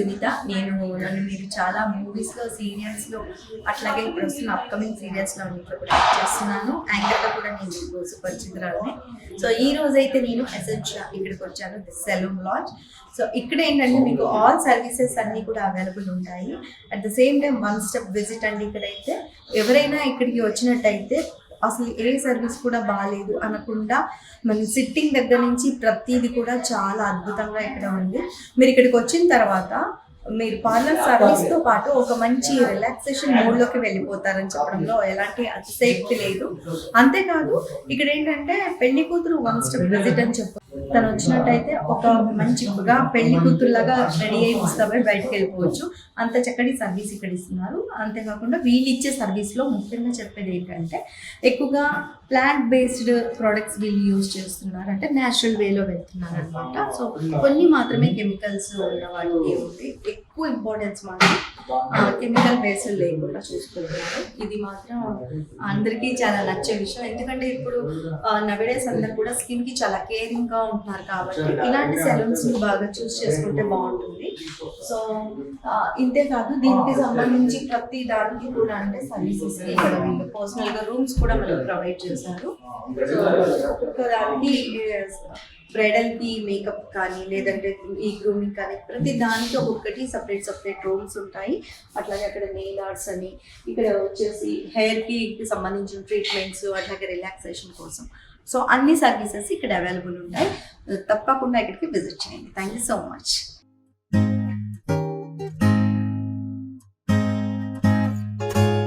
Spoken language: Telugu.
నమిత నేను నన్ను మీరు చాలా మూవీస్లో సీరియల్స్లో అట్లాగే ఇప్పుడు వస్తున్న అప్కమింగ్ సీరియల్స్లో అన్నింటిలో కూడా చేస్తున్నాను. యాంకర్గా కూడా నేను మీకు సుపరిచితురాలని. సో ఈ రోజు అయితే నేను ఎసెన్షియల్ ఇక్కడికి వచ్చాను. సెలూన్ లాంచ్ సో ఇక్కడ ఏంటంటే మీకు ఆల్ సర్వీసెస్ అన్నీ కూడా అవైలబుల్ ఉంటాయి. At the same time one step visit అండి ఇక్కడైతే. ఎవరైనా ఇక్కడికి వచ్చినట్టయితే అసలు ఏ సర్వీస్ కూడా బాగాలేదు అనకుండా మన సిట్టింగ్ దగ్గర నుంచి ప్రతిదీ కూడా చాలా అద్భుతంగా ఇక్కడ ఉంది. మీరు ఇక్కడికి వచ్చిన తర్వాత మీరు పార్లర్ సర్వీస్తో పాటు ఒక మంచి రిలాక్సేషన్ మోడ్లోకి వెళ్ళిపోతారని చెప్పడంలో ఎలాంటి అతిశయక్తి లేదు. అంతేకాదు ఇక్కడ ఏంటంటే పెళ్ళి కూతురు వన్ స్టెప్ విజిట్ అని చెప్పారు తను వచ్చినట్టయితే ఒక మంచిగా పెళ్ళి కూతురులాగా రెడీ అయి ముస్తాబై బయటకు వెళ్ళిపోవచ్చు. అంత చక్కటి సర్వీస్ ఇక్కడ ఇస్తున్నారు. అంతేకాకుండా వీళ్ళు ఇచ్చే సర్వీస్లో ముఖ్యంగా చెప్పేది ఏంటంటే ఎక్కువగా ప్లాంట్ బేస్డ్ ప్రోడక్ట్స్ వీళ్ళు యూజ్ చేస్తున్నారు అంటే న్యాచురల్ వేలో వెళ్తున్నారు అనమాట సో కొన్ని మాత్రమే కెమికల్స్ ఉన్న వాటికి ఎక్కువ ఇంపార్టెన్స్ మాత్రం కెమికల్ బేస్డ్ లేకుండా చూసుకుంటున్నారు ఇది మాత్రం అందరికీ చాలా నచ్చే విషయం. ఎందుకంటే ఇప్పుడు నవడేస్ అందరు కూడా స్కిన్కి చాలా కేరింగ్గా ఉంటున్నారు కాబట్టి ఇలాంటి సెలూన్స్ని బాగా చూస్ చేసుకుంటే బాగుంటుంది. సో ఇంతేకాదు ఇంతే కాదు దీనికి సంబంధించి ప్రతి దానికి కూడా అంటే సర్వీసెస్ ఇక్కడ వీళ్ళు పర్సనల్గా రూమ్స్ కూడా మనకు ప్రొవైడ్ చేశారు. సో ఒక్కొక్క దానికి బ్రైడల్కి మేకప్ కానీ లేదంటే ఈ గ్రూమింగ్ కానీ ప్రతి దానికి ఒక్కొక్కటి సపరేట్ సపరేట్ రూమ్స్ ఉంటాయి. అట్లాగే అక్కడ నెయిల్ ఆర్ట్స్ అని ఇక్కడ వచ్చేసి హెయిర్కి సంబంధించిన ట్రీట్మెంట్స్ అట్లాగే రిలాక్సేషన్ కోసం. సో అన్ని సర్వీసెస్ ఇక్కడ అవైలబుల్ ఉంటాయి. తప్పకుండా ఇక్కడికి విజిట్ చేయండి. Thank you so much